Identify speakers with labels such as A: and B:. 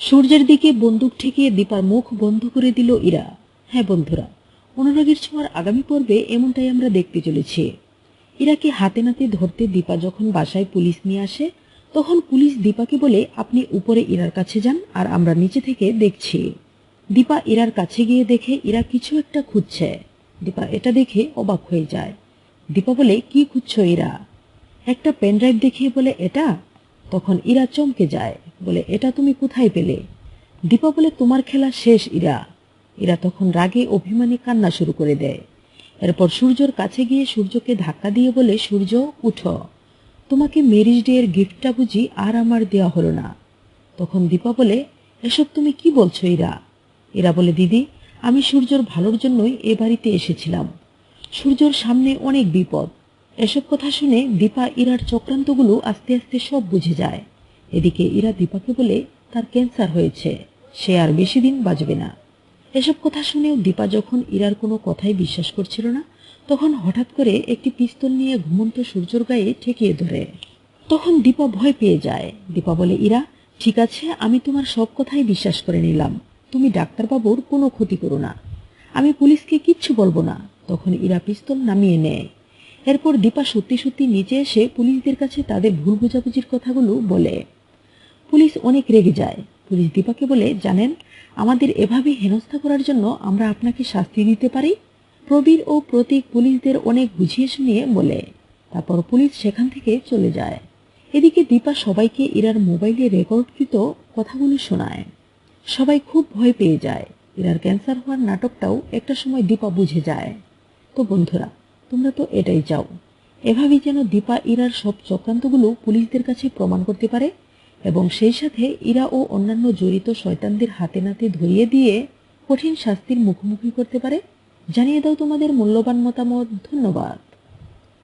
A: সূর্যের দিকে বন্দুক ঠেকিয়ে দীপার মুখ বন্ধ করে দিল ইরা। হ্যাঁ বন্ধুরা, অনুরাগের ছোঁয়ার আগামী পর্বে এমনটাই আমরা দেখতে চলেছি। ইরাকে হাতে নাতে ধরতে দীপা যখন বাসায় পুলিশ নিয়ে আসে, তখন পুলিশ দীপাকে বলে, আপনি উপরে ইরার কাছে যান আর আমরা নিচে থেকে দেখছি। দীপা ইরার কাছে গিয়ে দেখে, ইরা কিছু একটা খুঁজছে। দীপা এটা দেখে অবাক হয়ে যায়। দীপা বলে, কি খুঁজছ ইরা? একটা পেনড্রাইভ দেখিয়ে বলে, এটা? তখন ইরা চমকে যায়। বলে, এটা তুমি কোথায় পেলে? দীপা বলে, তোমার খেলা শেষ, ইরা। ইরা তখন রাগে, অভিমানী কান্না শুরু করে দেয়। এরপর সূর্যর কাছে গিয়ে সূর্যকে ধাক্কা দিয়ে বলে, সূর্য, উঠো। তোমাকে মেরিজ ডে এর গিফটটা বুঝি আর আমার দেওয়া হলো না। তখন দীপা বলে, এসব তুমি কি বলছো, ইরা? এরা বলে, দিদি, আমি সূর্যর ভালোর জন্যই এ বাড়িতে এসেছিলাম। সূর্যর সামনে অনেক বিপদ। এসব কথা শুনে দীপা, ইরার চক্রান্তগুলো আস্তে আস্তে সব বুঝে যায়। এদিকে ইরা দীপাকে বলে তার ক্যান্সার হয়েছে। সে আর বেশি দিন বাঁচবে না। এসব কথা শুনেও দীপা যখন ইরার কোনো কথাই বিশ্বাস করছিল না, তখন হঠাৎ করে একটি পিস্তল নিয়ে ঘুমন্ত সূর্যর গায়ে ঠেকিয়ে ধরে। তখন দীপা ভয় পেয়ে যায়। দীপা বলে, ইরা, ঠিক আছে, আমি তোমার সব কথাই বিশ্বাস করে নিলাম। তুমি ডাক্তারবাবুর কোনো ক্ষতি করো না। আমি পুলিশকে কিচ্ছু বলব না। তখন ইরা পিস্তল নামিয়ে নেয়। এরপর দীপা সত্যি সত্যি নিচে এসে পুলিশদের কাছে তাদের ভুল বোঝাবুঝির কথাগুলো বলে। পুলিশ অনেক রেগে যায়। পুলিশ দীপাকে বলে, জানেন, আমাদের এভাবে হেনস্থা করার জন্য আমরা আপনাকে শাস্তি দিতে পারি? প্রবীর ও প্রতীক পুলিশদের অনেক বুঝিয়ে শুনিয়ে বলে। তারপর পুলিশ সেখান থেকে চলে যায়। এদিকে দীপা সবাইকে ইরার মোবাইলে রেকর্ডকৃত কথাগুলো শোনায়। সবাই খুব ভয় পেয়ে যায়। ইরার ক্যান্সার হওয়ার নাটকটাও একটা সময় দীপা বুঝে যায়। তো বন্ধুরা, তোমরা তো এটাই চাও। এভাবেই যেন দীপা ইরার সব চক্রান্তগুলো পুলিশদের কাছে প্রমাণ করতে পারে? এবং সেই সাথে ইরা ও অন্যান্য জড়িত শয়তানদের হাতে নাতে ধরিয়ে দিয়ে কঠিন শাস্তির মুখোমুখি করতে পারে। জানিয়ে দাও তোমাদের মূল্যবান মতামত। ধন্যবাদ।